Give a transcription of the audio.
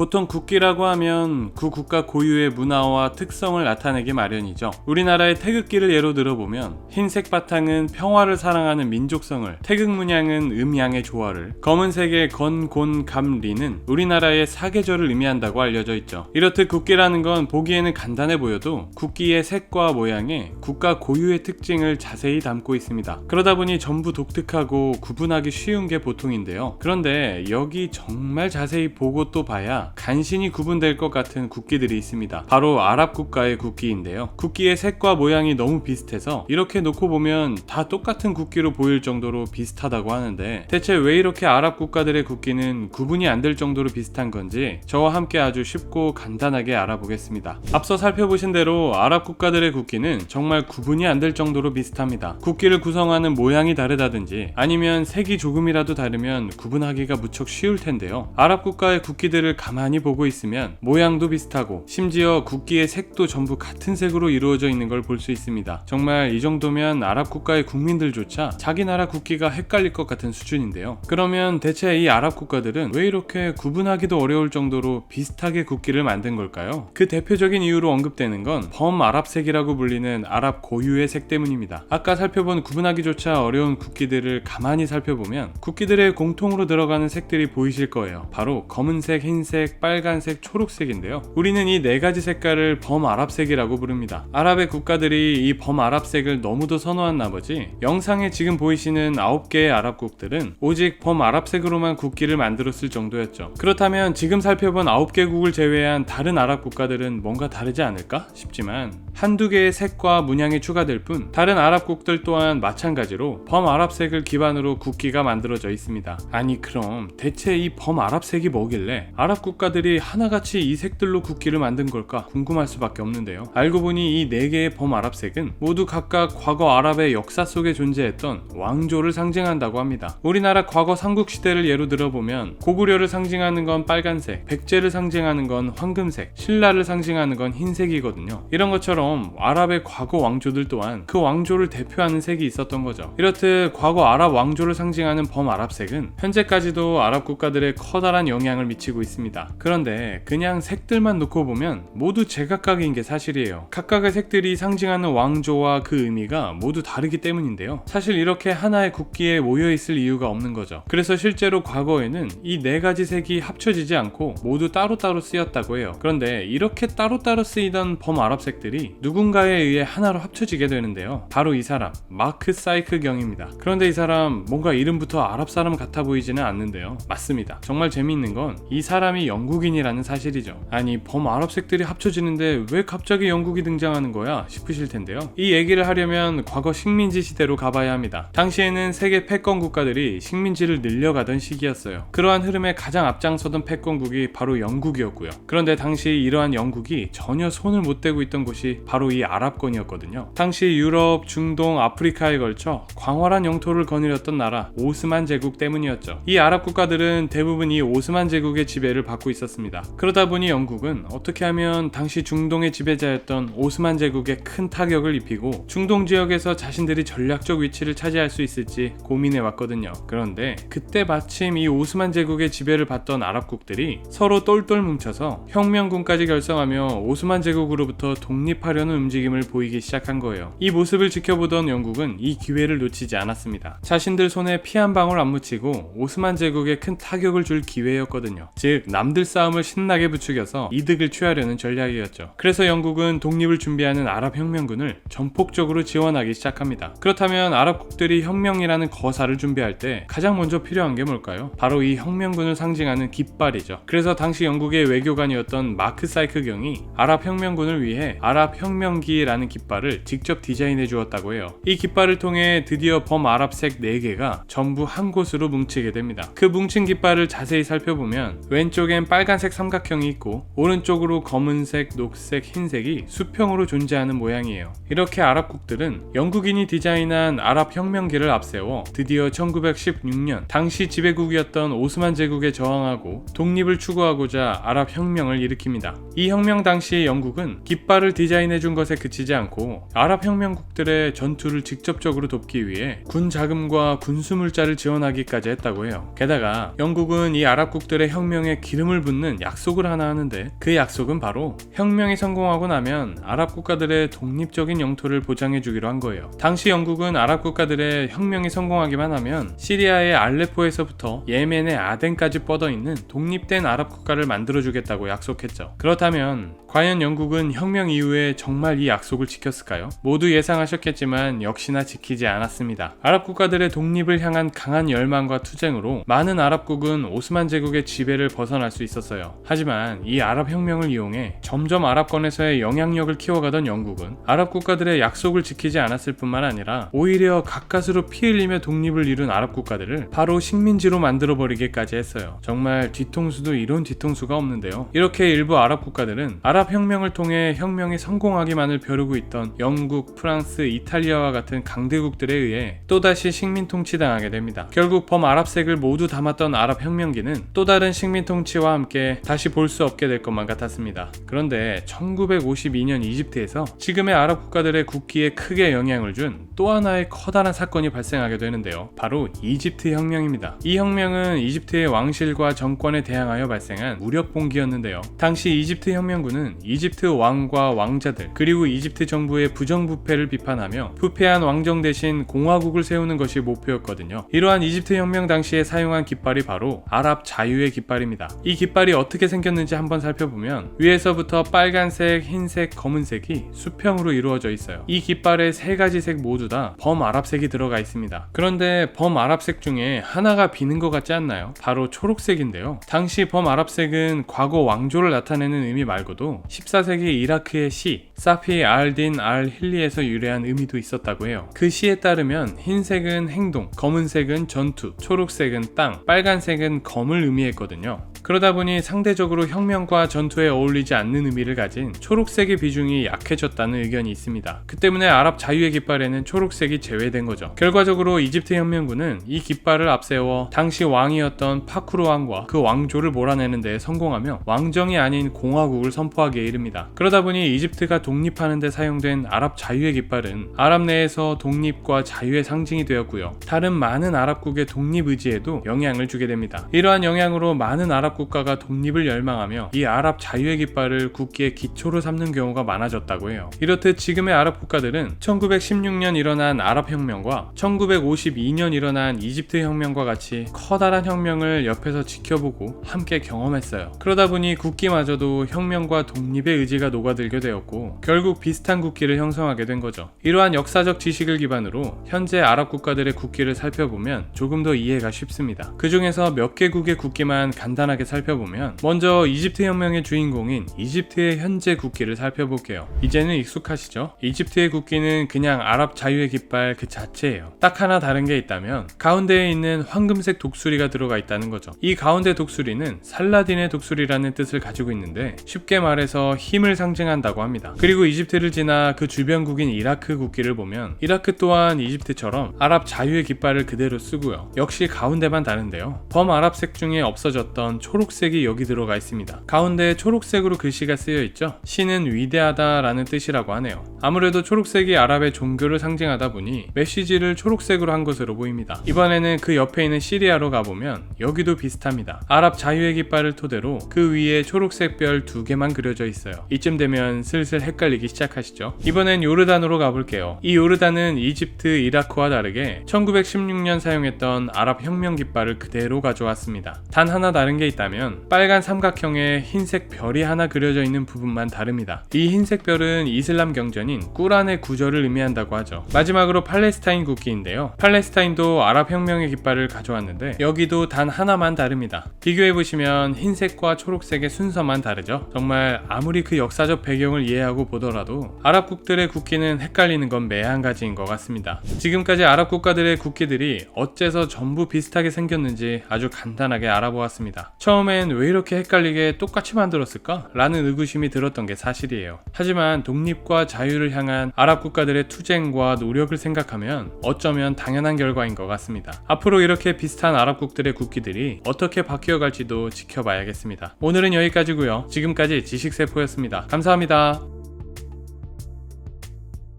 보통 국기라고 하면 그 국가 고유의 문화와 특성을 나타내기 마련이죠. 우리나라의 태극기를 예로 들어보면 흰색 바탕은 평화를 사랑하는 민족성을, 태극 문양은 음양의 조화를, 검은색의 건, 곤, 감, 리는 우리나라의 사계절을 의미한다고 알려져 있죠. 이렇듯 국기라는 건 보기에는 간단해 보여도 국기의 색과 모양에 국가 고유의 특징을 자세히 담고 있습니다. 그러다 보니 전부 독특하고 구분하기 쉬운 게 보통인데요. 그런데 여기 정말 자세히 보고 또 봐야 간신히 구분될 것 같은 국기들이 있습니다. 바로 아랍 국가의 국기인데요. 국기의 색과 모양이 너무 비슷해서 이렇게 놓고 보면 다 똑같은 국기로 보일 정도로 비슷하다고 하는데 대체 왜 이렇게 아랍 국가들의 국기는 구분이 안 될 정도로 비슷한 건지 저와 함께 아주 쉽고 간단하게 알아보겠습니다. 앞서 살펴보신 대로 아랍 국가들의 국기는 정말 구분이 안 될 정도로 비슷합니다. 국기를 구성하는 모양이 다르다든지 아니면 색이 조금이라도 다르면 구분하기가 무척 쉬울 텐데요. 아랍 국가의 국기들을 가만히 보고 있으면 모양도 비슷하고 심지어 국기의 색도 전부 같은 색으로 이루어져 있는 걸 볼 수 있습니다. 정말 이 정도면 아랍 국가의 국민들조차 자기 나라 국기가 헷갈릴 것 같은 수준인데요. 그러면 대체 이 아랍 국가들은 왜 이렇게 구분하기도 어려울 정도로 비슷하게 국기를 만든 걸까요? 그 대표적인 이유로 언급되는 건 범아랍색이라고 불리는 아랍 고유의 색 때문입니다. 아까 살펴본 구분하기조차 어려운 국기들을 가만히 살펴보면 국기들의 공통으로 들어가는 색들이 보이실 거예요. 바로 검은색, 흰색, 빨간색, 초록색인데요. 우리는 이 네 가지 색깔을 범아랍색이라고 부릅니다. 아랍의 국가들이 이 범아랍색을 너무도 선호한 나머지 영상에 지금 보이시는 9개의 아랍국들은 오직 범아랍색으로만 국기를 만들었을 정도였죠. 그렇다면 지금 살펴본 9개국을 제외한 다른 아랍 국가들은 뭔가 다르지 않을까 싶지만 한두 개의 색과 문양이 추가될 뿐 다른 아랍국들 또한 마찬가지로 범아랍색을 기반으로 국기가 만들어져 있습니다. 아니 그럼 대체 이 범아랍색이 뭐길래 아랍 국 가들이 하나같이 이 색들로 국기를 만든 걸까 궁금할 수밖에 없는데요. 알고 보니 이 네 개의 범아랍색은 모두 각각 과거 아랍의 역사 속에 존재했던 왕조를 상징한다고 합니다. 우리나라 과거 삼국시대를 예로 들어보면 고구려를 상징하는 건 빨간색, 백제를 상징하는 건 황금색, 신라를 상징하는 건 흰색이거든요. 이런 것처럼 아랍의 과거 왕조들 또한 그 왕조를 대표하는 색이 있었던 거죠. 이렇듯 과거 아랍 왕조를 상징하는 범아랍색은 현재까지도 아랍 국가들의 커다란 영향을 미치고 있습니다. 그런데 그냥 색들만 놓고 보면 모두 제각각인 게 사실이에요. 각각의 색들이 상징하는 왕조와 그 의미가 모두 다르기 때문인데요. 사실 이렇게 하나의 국기에 모여 있을 이유가 없는 거죠. 그래서 실제로 과거에는 이 네 가지 색이 합쳐지지 않고 모두 따로따로 쓰였다고 해요. 그런데 이렇게 따로따로 쓰이던 범아랍색들이 누군가에 의해 하나로 합쳐지게 되는데요. 바로 이 사람, 마크 사이크 경입니다. 그런데 이 사람 뭔가 이름부터 아랍 사람 같아 보이지는 않는데요. 맞습니다. 정말 재미있는 건 이 사람이 영국인이라는 사실이죠. 아니 범아랍색들이 합쳐지는데 왜 갑자기 영국이 등장하는 거야 싶으실 텐데요. 이 얘기를 하려면 과거 식민지 시대로 가봐야 합니다. 당시에는 세계 패권 국가들이 식민지를 늘려가던 시기였어요. 그러한 흐름에 가장 앞장서던 패권국이 바로 영국이었고요. 그런데 당시 이러한 영국이 전혀 손을 못 대고 있던 곳이 바로 이 아랍권이었거든요. 당시 유럽, 중동, 아프리카에 걸쳐 광활한 영토를 거느렸던 나라 오스만 제국 때문이었죠. 이 아랍 국가들은 대부분 이 오스만 제국의 지배를 받고 있었습니다. 그러다 보니 영국은 어떻게 하면 당시 중동의 지배자였던 오스만 제국에 큰 타격을 입히고 중동 지역에서 자신들이 전략적 위치를 차지할 수 있을지 고민해 왔거든요. 그런데 그때 마침 이 오스만 제국의 지배를 받던 아랍국들이 서로 똘똘 뭉쳐서 혁명군까지 결성하며 오스만 제국으로부터 독립하려는 움직임을 보이기 시작한 거예요. 이 모습을 지켜보던 영국은 이 기회를 놓치지 않았습니다. 자신들 손에 피 한 방울 안 묻히고 오스만 제국에 큰 타격을 줄 기회였거든요. 즉 남들 싸움을 신나게 부추겨서 이득을 취하려는 전략이었죠. 그래서 영국은 독립을 준비하는 아랍 혁명군을 전폭적으로 지원하기 시작합니다. 그렇다면 아랍국들이 혁명이라는 거사를 준비할 때 가장 먼저 필요한 게 뭘까요? 바로 이 혁명군을 상징하는 깃발이죠. 그래서 당시 영국의 외교관이었던 마크 사이크 경이 아랍 혁명군을 위해 아랍 혁명기라는 깃발을 직접 디자인해 주었다고 해요. 이 깃발을 통해 드디어 범아랍색 4개가 전부 한 곳으로 뭉치게 됩니다. 그 뭉친 깃발을 자세히 살펴보면 왼쪽엔 빨간색 삼각형이 있고 오른쪽으로 검은색, 녹색, 흰색이 수평으로 존재하는 모양이에요. 이렇게 아랍국들은 영국인이 디자인한 아랍 혁명기를 앞세워 드디어 1916년 당시 지배국이었던 오스만 제국에 저항하고 독립을 추구하고자 아랍 혁명을 일으킵니다. 이 혁명 당시 영국은 깃발을 디자인해 준 것에 그치지 않고 아랍 혁명국들의 전투를 직접적으로 돕기 위해 군 자금과 군수 물자를 지원하기까지 했다고 해요. 게다가 영국은 이 아랍국들의 혁명에 기름을 이름을 붙는 약속을 하나 하는데 그 약속은 바로 혁명이 성공하고 나면 아랍 국가들의 독립적인 영토를 보장해 주기로 한 거예요. 당시 영국은 아랍 국가들의 혁명이 성공하기만 하면 시리아의 알레포에서부터 예멘의 아덴까지 뻗어 있는 독립된 아랍 국가를 만들어 주겠다고 약속했죠. 그렇다면 과연 영국은 혁명 이후에 정말 이 약속을 지켰을까요? 모두 예상하셨겠지만 역시나 지키지 않았습니다. 아랍 국가들의 독립을 향한 강한 열망과 투쟁으로 많은 아랍국은 오스만 제국의 지배를 벗어 날수 있었어요. 하지만 이 아랍 혁명을 이용해 점점 아랍권에서의 영향력을 키워가던 영국은 아랍 국가들의 약속을 지키지 않았을 뿐만 아니라 오히려 가까스로 피 흘리며 독립을 이룬 아랍 국가들을 바로 식민지로 만들어 버리기까지 했어요. 정말 뒤통수도 이런 뒤통수가 없는데요. 이렇게 일부 아랍 국가들은 아랍 혁명을 통해 혁명이 성공하기만을 벼르고 있던 영국, 프랑스, 이탈리아와 같은 강대국들에 의해 또다시 식민 통치당하게 됩니다. 결국 범아랍색을 모두 담았던 아랍 혁명기는 또 다른 식민 통치 와 함께 다시 볼 수 없게 될 것만 같았습니다. 그런데 1952년 이집트에서 지금의 아랍 국가들의 국기에 크게 영향을 준 또 하나의 커다란 사건이 발생하게 되는데요. 바로 이집트 혁명입니다. 이 혁명은 이집트의 왕실과 정권에 대항하여 발생한 무력 봉기였는데요. 당시 이집트 혁명군은 이집트 왕과 왕자들 그리고 이집트 정부의 부정부패를 비판하며 부패한 왕정 대신 공화국을 세우는 것이 목표였거든요. 이러한 이집트 혁명 당시에 사용한 깃발이 바로 아랍 자유의 깃발입니다. 이 깃발이 어떻게 생겼는지 한번 살펴보면 위에서부터 빨간색, 흰색, 검은색이 수평으로 이루어져 있어요. 이 깃발의 세 가지 색 모두 다 범아랍색이 들어가 있습니다. 그런데 범아랍색 중에 하나가 비는 것 같지 않나요? 바로 초록색인데요. 당시 범아랍색은 과거 왕조를 나타내는 의미 말고도 14세기 이라크의 시 사피 알딘 알 힐리에서 유래한 의미도 있었다고 해요. 그 시에 따르면 흰색은 행동, 검은색은 전투, 초록색은 땅, 빨간색은 검을 의미했거든요. 그러다 보니 상대적으로 혁명과 전투에 어울리지 않는 의미를 가진 초록색의 비중이 약해졌다는 의견이 있습니다. 그 때문에 아랍 자유의 깃발에는 초록색이 제외된 거죠. 결과적으로 이집트 혁명군은 이 깃발을 앞세워 당시 왕이었던 파쿠르 왕과 그 왕조를 몰아내는 데 성공하며 왕정이 아닌 공화국을 선포하기에 이릅니다. 그러다 보니 이집트가 독립하는 데 사용된 아랍 자유의 깃발은 아랍 내에서 독립과 자유의 상징이 되었고요. 다른 많은 아랍국의 독립 의지에도 영향을 주게 됩니다. 이러한 영향으로 많은 아랍 국가가 독립을 열망하며 이 아랍 자유의 깃발을 국기의 기초로 삼는 경우가 많아졌다고 해요. 이렇듯 지금의 아랍 국가들은 1916년 일어난 아랍 혁명과 1952년 일어난 이집트 혁명과 같이 커다란 혁명을 옆에서 지켜보고 함께 경험했어요. 그러다 보니 국기마저도 혁명과 독립의 의지가 녹아들게 되었고 결국 비슷한 국기를 형성하게 된 거죠. 이러한 역사적 지식을 기반으로 현재 아랍 국가들의 국기를 살펴보면 조금 더 이해가 쉽습니다. 그 중에서 몇 개국의 국기만 간단하게 살펴보면 먼저 이집트 혁명의 주인공인 이집트의 현재 국기를 살펴볼게요. 이제는 익숙하시죠? 이집트의 국기는 그냥 아랍 자유의 깃발 그 자체예요. 딱 하나 다른 게 있다면 가운데에 있는 황금색 독수리가 들어가 있다는 거죠. 이 가운데 독수리는 살라딘의 독수리라는 뜻을 가지고 있는데 쉽게 말해서 힘을 상징한다고 합니다. 그리고 이집트를 지나 그 주변국인 이라크 국기를 보면 이라크 또한 이집트처럼 아랍 자유의 깃발을 그대로 쓰고요. 역시 가운데만 다른데요. 범아랍색 중에 없어졌던 초록색이 여기 들어가 있습니다. 가운데 초록색으로 글씨가 쓰여 있죠. 신은 위대하다라는 뜻이라고 하네요. 아무래도 초록색이 아랍의 종교를 상징하다 보니 메시지를 초록색으로 한 것으로 보입니다. 이번에는 그 옆에 있는 시리아로 가보면 여기도 비슷합니다. 아랍 자유의 깃발을 토대로 그 위에 초록색 별 두 개만 그려져 있어요. 이쯤 되면 슬슬 헷갈리기 시작하시죠. 이번엔 요르단으로 가볼게요. 이 요르단은 이집트, 이라크와 다르게 1916년 사용했던 아랍 혁명 깃발을 그대로 가져왔습니다. 단 하나 다른 게 있다면 빨간 삼각형에 흰색 별이 하나 그려져 있는 부분만 다릅니다. 이 흰색 별은 이슬람 경전인 꾸란의 구절을 의미한다고 하죠. 마지막으로 팔레스타인 국기인데요. 팔레스타인도 아랍 혁명의 깃발을 가져왔는데 여기도 단 하나만 다릅니다. 비교해 보시면 흰색과 초록색의 순서만 다르죠. 정말 아무리 그 역사적 배경을 이해하고 보더라도 아랍국들의 국기는 헷갈리는 건 매한 가지인 것 같습니다. 지금까지 아랍 국가들의 국기들이 어째서 전부 비슷하게 생겼는지 아주 간단하게 알아보았습니다. 처음엔 왜 이렇게 헷갈리게 똑같이 만들었을까? 라는 의구심이 들었던 게 사실이에요. 하지만 독립과 자유를 향한 아랍 국가들의 투쟁과 노력을 생각하면 어쩌면 당연한 결과인 것 같습니다. 앞으로 이렇게 비슷한 아랍국들의 국기들이 어떻게 바뀌어 갈지도 지켜봐야겠습니다. 오늘은 여기까지고요. 지금까지 지식세포였습니다. 감사합니다.